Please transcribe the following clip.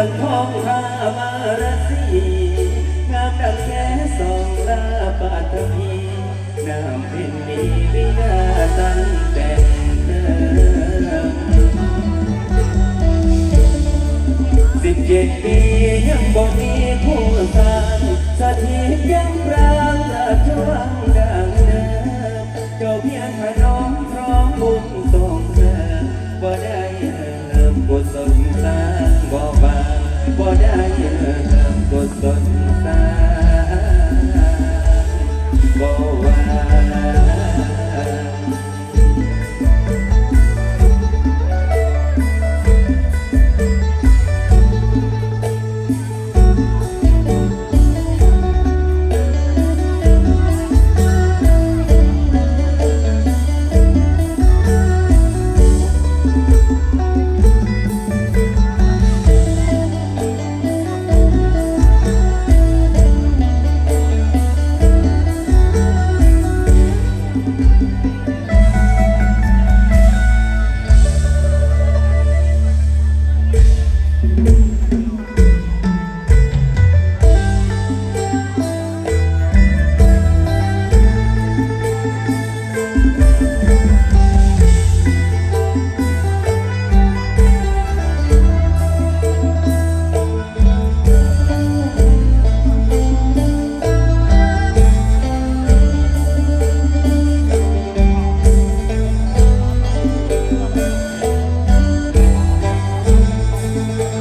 องทองทามาราศีงามดังแค่สองลาปาตพีน้ำเป็นมีวินาตั้งแต่เดิสิบเจ็ดปียังบ่มีผู้สร้างสถิตยังร้างราชวังดังเดิมเจ้าเพียงนพัน